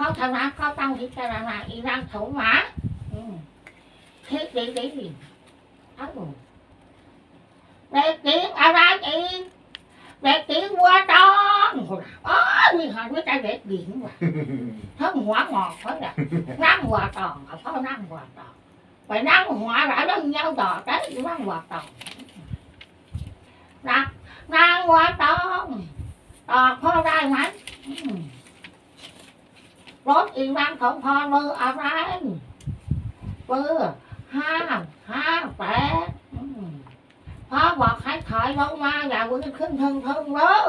ราะฉะนั้นก็ต้องพิจารณาอีร่างโถหมาอืมคิดดีดีดีเอ้าเด็กหญิงอะไรอีกเด็กหญิงวัวตองอ๋อมีหอยไม่ใจเด็กหญิงว่ะทั้งหัวงอกเขาเนี่ยนั่งวัวตองเขาเขานั่งวัวตองไปนั่งหัวหลายเรื่องเงี้ยวดอกได้นั่งวัวตองนั่งนั่งวัวตองตอบพ่อได้ไหมอืม รถอีกรังของพอเบอร์อะไรเบอร์ห้าห้าแปดพ่อบอกให้ถอยลงมาอย่าวิ่งขึ้นเทิงเทิงเร็ว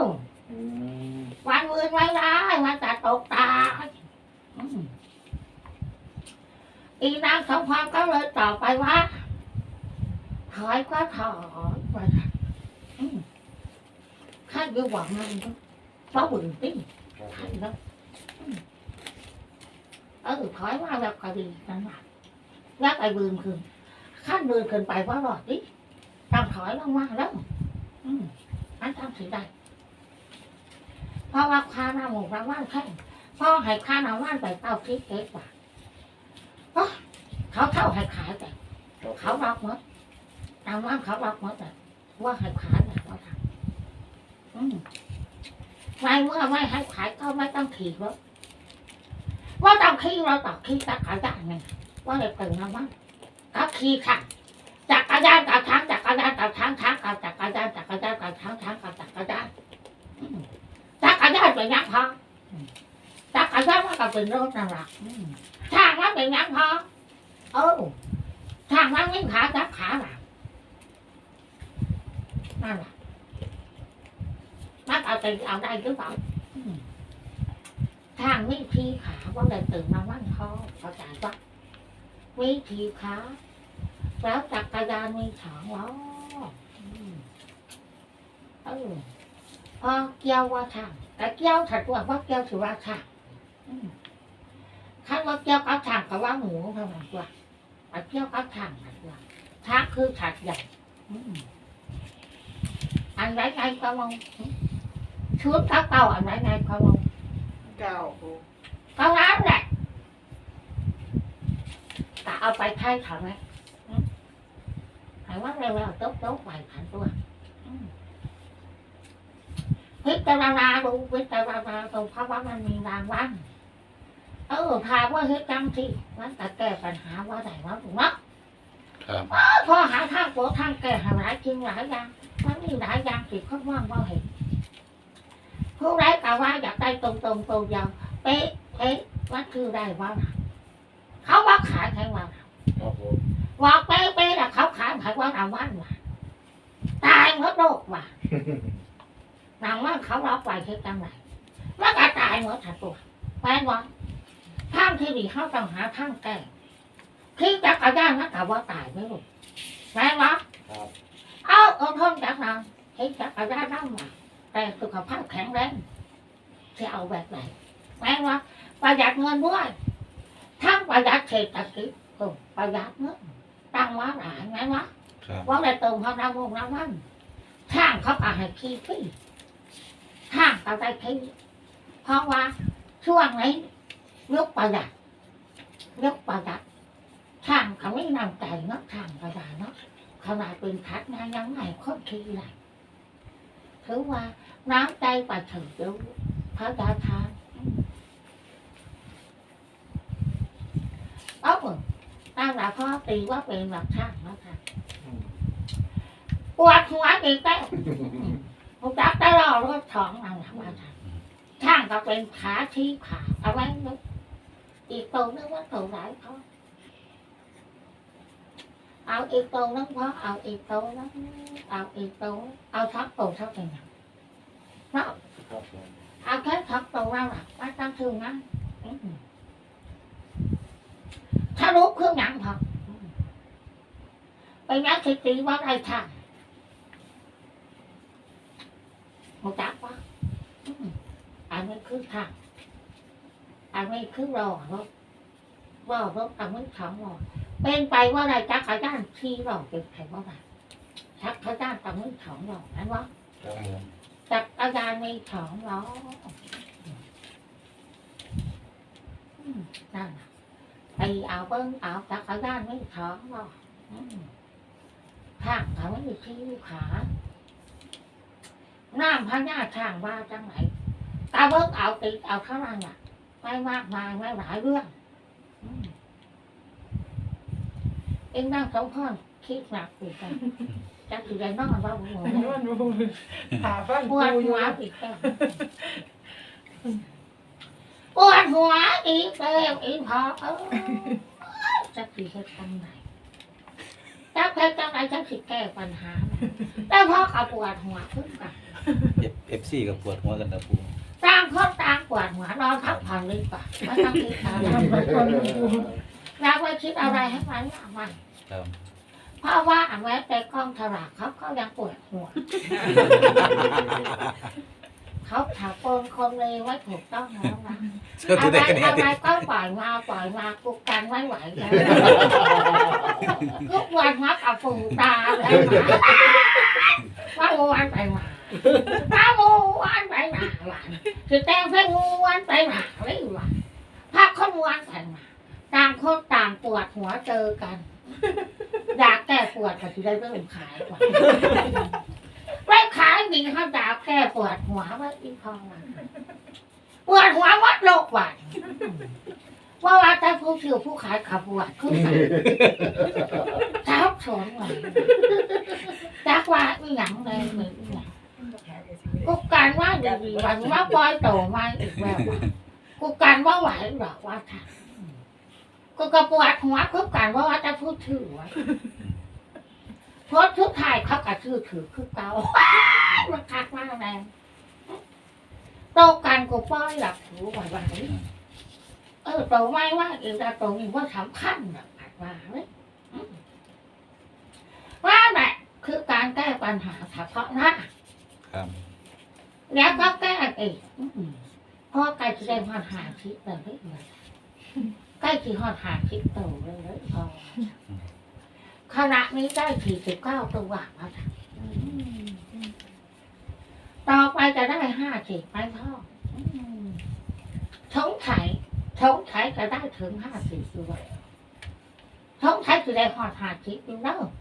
วันวิ่งไม่ได้มันจะตกตายอีนางสมพรก็เลยตอบไปว่าถอยก็ถอยไปข้าอยู่หวังมันก็เพราะบึงติ้งใช่มแล้วอืม เออถอยมาแล้วก็ดีนั่นแหละแล้วไปบืนขึ้นขั้นบืนขึ้นไปว่าหลอดดิต้องถอยลงมาแล้วอืมอันทำสิได้เพราะว่าคาหน้าหมูราว่านแค่พ่อให้คาหน้าว่านไปเต้าคิดเอ็กว่าเอ้อเขาเท่าให้ขายแต่เขารับหมดตามว่านเขารับหมดแต่ว่าให้ขายแต่ว่าทำอืมไม่เมื่อไม่ให้ขายก็ไม่ต้องขี่รถ ว่าต้องขี่เราต้องขี่จักรยานไงว่าเลยตื่นมาว่าก็ขี่ค่ะจักรยานกับช้างจักรยานกับช้างช้างกับจักรยานจักรยานกับช้างช้างกับจักรยานอืมจักรยานเป็นยังพออืมจักรยานมันก็เป็นรถนั่นแหละอืมช้างมันเป็นยังพอเออช้างมันไม่ขาจักขาหลังนั่นแหละมันเอาไปเอาได้หรือเปล่าอืม ทางวิธีขาว่าเลยตื่นมามั่นคอเข้าใจปะวิธีขาแล้วจักรยานมีสองล้อเออพอเกี่ยวว่าทางแต่เกี่ยวถัดว่าว่าเกี่ยวถือว่าทางอืมคันว่าเกี่ยวกับทางกับว่าหมูเท่านั้นว่าแต่เกี่ยวกับทางถัดว่าทางคือถัดใหญ่อืมอันไหนไงก็มองชุดเขาเก่าอันไหนไงเขาลง เก้าปูเขาร้านแหละแต่เอาไปใช้เขาไหมอืมหายว่าเร็วๆโต๊ะโต๊ะไปผ่านตัวอืมพิจารณาดูพิจารณาดูเพราะว่ามันมีรางวัลเออถามว่าเฮ้ยจังสิมันจะแก้ปัญหาว่าไหนว่าถูกเนาะครับพอหาทางโปทางแก้หาหลายจริงหลายอย่างมันมีหลายอย่างที่เขาว่างว่าเห็น ผู้ร้ายกล่าวว่าอยากได้ตรงตรงๆตรงยาวเป๊ะเป๊ะว่าคือได้ว่าน่ะเขาว่าขายใครว่าน่ะครับผมว่าเป๊ะเป๊ะแต่เขาขายใครว่านาวันว่ะตายหมดโลกว่ะนางว่าเขารับไว้ที่จังไหนแล้วก็ตายหมดทั้งตัวแปลว่าทางที่ดีเขาต้องหาทางแก้ที่จักรยานนักว่าตายไม่รู้แปลว่าครับเอาเอาทนจากนั้นที่จักรยานนั่งมา แต่สุขภาพแข็งแรงจะเอาแบบไหนแปลว่าประหยัดเงินด้วยทั้งประหยัดเศรษฐกิจเออประหยัดเงินตั้งว่าหลายไหมวะครับว่าได้เติมเขาดาวงน้ำมันช่างเขาก็ให้ขี้ฟรีช่างก็ได้ขี้เพราะว่าช่วงนี้ยกประหยัดยกประหยัดช่างเขาไม่นำใจเนาะช่างประหยัดเนาะขนาดเป็นคัดงานยังไงคนขี้เลยถือว่าน้ำใจประเสริฐรู้พระดาทานเอ้าตั้ง แต่พ่อตีว่าเป็นแบบช่างแล้วค่ะปวดหัวอีกแล้วผมจับตลอดรถสองนั่นทำไมทำช่างก็ เอาอีกตัวนั้นพเอาอีกตัวนั้นเอาอีกตัวเอาทักตัวทักเป็นยังเนาะเอาแค่ทักตัวเราอะไม่ต้องถึงนะถ้ารู้เครื่องหนังพอไปนักสตีว่าอะไรทางหมจับวะอันนี้คือทาอันนี้คือรอรถว่ารถอันนี้ขาวรอ เป็นไปว่าอะไรจักเขาด้านที่เราเป็นไปว่าไรจักเขาด้านตะมือของหลอกนั้นวะจักรยาไม่ถองหลอกนั่นไปเอาเบิ้งเอาจักเขาด้านม่ถองหลอกทางเขาไม่มีที่ขาน้ำพระหน้าช่างว่าจังไหนตาเบิ้งเอาติดเอาเท่านั้นอะไม่มากมายไม่หลายเรื่องอืม เอ็งนั่งสองคนคิดหนักอีกแล้วจะถือใจนอนว่าบุ๋มนวลบูหาฟังปปูวดอหัยู่วอีกแล้วปวดหัวอีกแล้วอีพอเออจะถือเหตุการณ์ไหนจะเพชรจังไหนจะคิดแก้ปัญหาแต่พอเอาปวดหัวขึ้นกันเอฟซีกับปวดหัวกันนะปูต่างคนต่างปวดหัวนอนพักผ่อนดีกว่าไม่ต้องคิดอะไร อยากไปคิดอะไรให้มันอยากมันครับเพราะว่าแม้แต่กล้องถลากเขาก็ยังปวดหัว เขาถาปนคนเลยว่าถูกต้องแล้วนะเชื่ออะตัวไรเด็กกันอะไรเนี่ยก็ปล่อยมาปล่อยมากูกันไม่ไหวแล้วทุกวันมักเอาปูตาแล้วมาว่าวันไปมามาวันไปมาวันคือแต่งเพลงวันไปมาไม่หวันพักคนวันไปมา ต่างคนต่างปวดหัวเจอกัน อยากแก้ปวดก็จะได้เริ่มขายกว่าไม่ขายดีเขาอยากแก้ปวดหัวว่าอีพอมันปวดหัววัดโลกวันว่าว่าแต่ผู้ถือผู้ขายขับปวดขึ้นมาเท้าสนไหวจักว่าอีหยังเลยเหมือนอีหยังกูการว่าดีวันว่าปล่อยโตมาอีกแล้วว่ะกูการว่าไหวหรอกว่าค่ะ กูก็ปวดหัวกูการว่าว่าจะพูดถือไว้เพราะทุกทายเขากระถือถือคือเก่ามันคักมากแรงโตกันกูปล่อยหลับหูไหวๆเออโตไม่ว่าอีกแต่โตนี่ว่าสำคัญแบบว่าเลยอืมว่าแบบคือการแก้ปัญหาเฉพาะหน้าครับ แล้วก็แก้เองอืมเพราะใกล้จะได้หอดหาชิดเลยเลย ใกล้จะหอดหาชิดโตเลยเลยพอขณะนี้ได้สี่สิบเก้าตัวแล้วจ้ะต่อไปจะได้ห้าสิบไปพ่ออืมสงสัยสงสัยจะได้ถึงห้าสิบตัวสงสัยจะได้หอดหาชิดอยู่เนอะ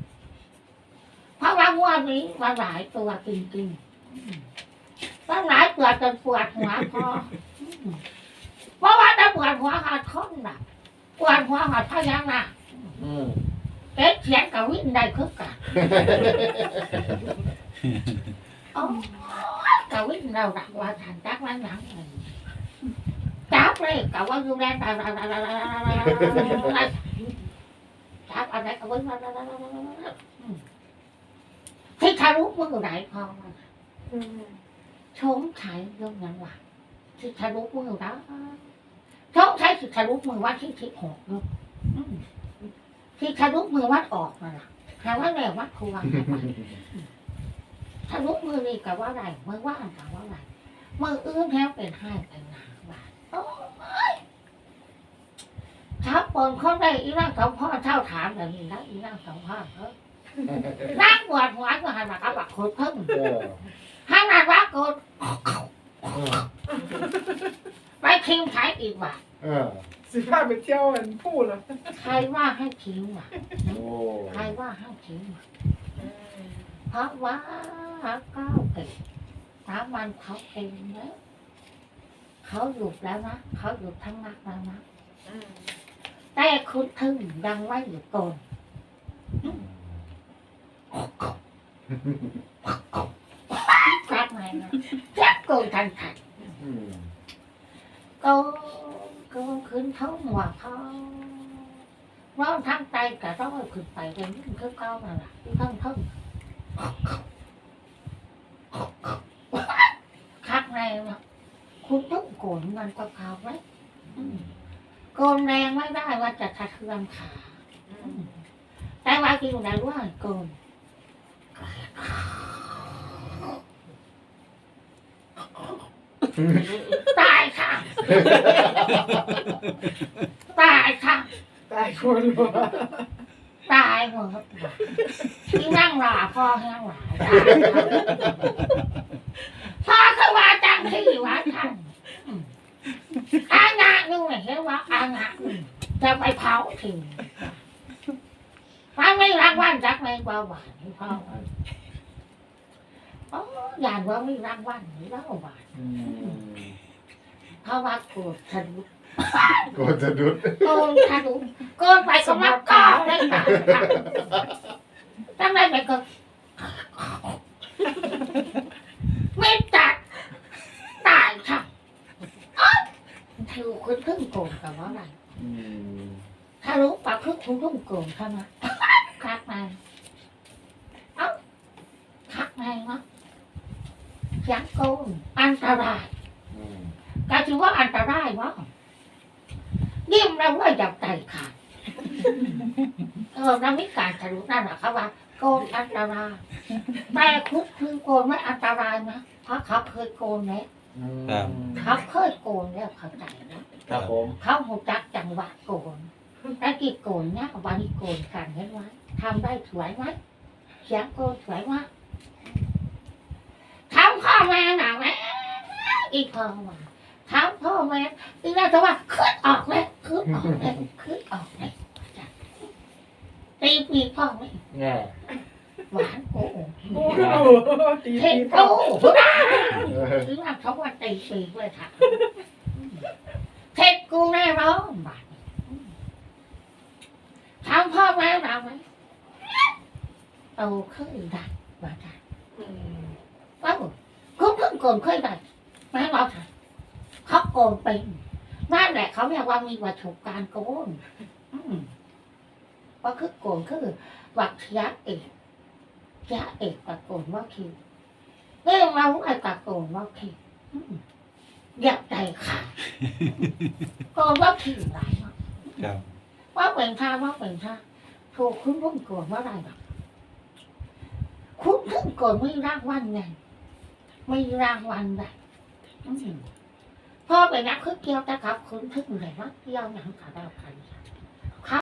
เพราะว่างวดนี้มาหลายตัวจริงๆอืมตั้งหลายปวจนปวดหัวพอ เพราะว่าถ้าปวดหัวหาท้องน่ะปวดหัวหาพยังน่ะอืมเก๊เขียนกับวิ่งได้คือกันโอ้กับวิ่งเราดักว่าทันจักวันหลังเลยจับเลยกับว่าอยู่แรงจับอะไรกับวิ่งที่ทะลุมือไหนพอมันชงใช้เรื่องนั้นว่ะที่ทะลุมือแล้ว ชงใช้ที่ทะลุมือวัดที่ที่หกเนอะอืมที่ทะลุมือวัดออกมาล่ะหาว่าแม่วัดครูวังทะลุมือนี่กับว่าไรมือว่างกับว่าไรมืออื้นแท้เป็นให้เป็นหนาว่าโอ้ยทับปนเขาได้อีร่างสองพ่อเท่าถามแบบนี้นะอีร่างสองพ่อเออร่างปวดหัวก็หันมากับบักโคตรเพิ่มเออห้ามนัดว่าโกดเออ ไปทิ้งใช้อีกว่าเออสิพาไปเที่ยวกันพูดเหรอใครว่าให้ทิ้งอะโอ้ใครว่าให้ทิ้งอะเพราะว่าก้าวเก่งสามวันเขาเองแล้วเขาหยุดแล้วนะเขาหยุดทั้งนักแล้วนะแต่คุณทึ่งยังไม่หยุดโกนรักไหมนะแค่โกนทันทันอืม โกนโกนขึ้นเท้าหัวเขาร้องทั้งใจกับร้องขึ้นไปเป็นยิ่งคือเก้านั่นแหละที่ทั้งเทั้งคักแรงคุณต้องโกนมันก็ขาวไหมอืมโกนแรงไม่ได้ว่าจะสะเทือนขาแต่ว่าจริงแล้วว่าโกนตายค่ะ ตายค่ะ ตายคนหัวตายหมดที่นั่งรอพ่อแห้งหลายพ่อคือว่าจังที่ว่าท่านอืมอาณาอยู่ไหนเห็นว่าอาณาอยู่จะไปเผาทิ้งมันไม่รักวันรักในกว่าหวานนี่พ่อเอ้ยอ๋ออย่างว่าไม่รักวันนี่แล้วหวานอืม เพราะว่าโกรธทะลุโกนจะดุดโกนทะลุโกนไปก็มาก้าวได้ค่ะตั้งได้ไหมก็ไม่ตัดตายค่ะอ๊ะถือคุณเพิ่งโกนกับว่าอะไรอืมถ้ารู้ปากคือคุณเพิ่งโกนใช่ไหมคักไงเอ้าคักไงเนาะเสียงโกนอันตราย อืม ก็ถือว่าอันตรายวะยิ่ง เราว่าจับใจขาดเออเราไม่การทะลุนั่นหรอกครับว่าโกนอันตรายแต่คุกคือโกนไม่อันตรายนะเพราะเขาเคยโกนแล้วอืมเขาเคยโกนแล้วเข้าใจนะครับผม เขาหูจักจังหวะโกนแต่กี่โกนเนี่ยวันนี้โกนกันเห็นไหมทำได้สวยไหมเสียงโกนสวยมากทำพ่อแม่หนาแม่อีกพ่อมาทำพ่อแม่อีน่าจะว่าขึ้นออกเลย ขึ้นออกเลยขึ้นออกเลยตีปีพ่อไม่แง่หวานโอ้โหโอ้โหตีเห็นตีโอ้เข้าหรือว่าเขาว่าตีปีเลยค่ะเท็ดกูแน่ร้องบาดทำพ่อแม่เราไหมโตขึ้นได้บาดาอืมเอ้าคุณเพิ่งโกนเคยได้แม่เราค่ะเขาโกนเป็น นั่นแหละเขาเรียกว่ามีวัตถุการโกนอืมว่าคือโกนคือวักยะเอกยะเอกกับโกนว่าคิวเรื่องเราไอ้กับโกนว่าคิวอืมอยากใจขาดโกนว่าคิวหลายมากครับว่าเป็นท่าว่าเป็นท่าถูกคุณเพิ่งโกนว่าอะไรหรอกคุณเพิ่งโกนไม่รางวัลไงไม่รางวัลแบบ พ่อไปนักคือเกี่ยวแต่ครับคุณทึกเหนื่อยมากเกี่ยวหนังขาดาวพันธุ์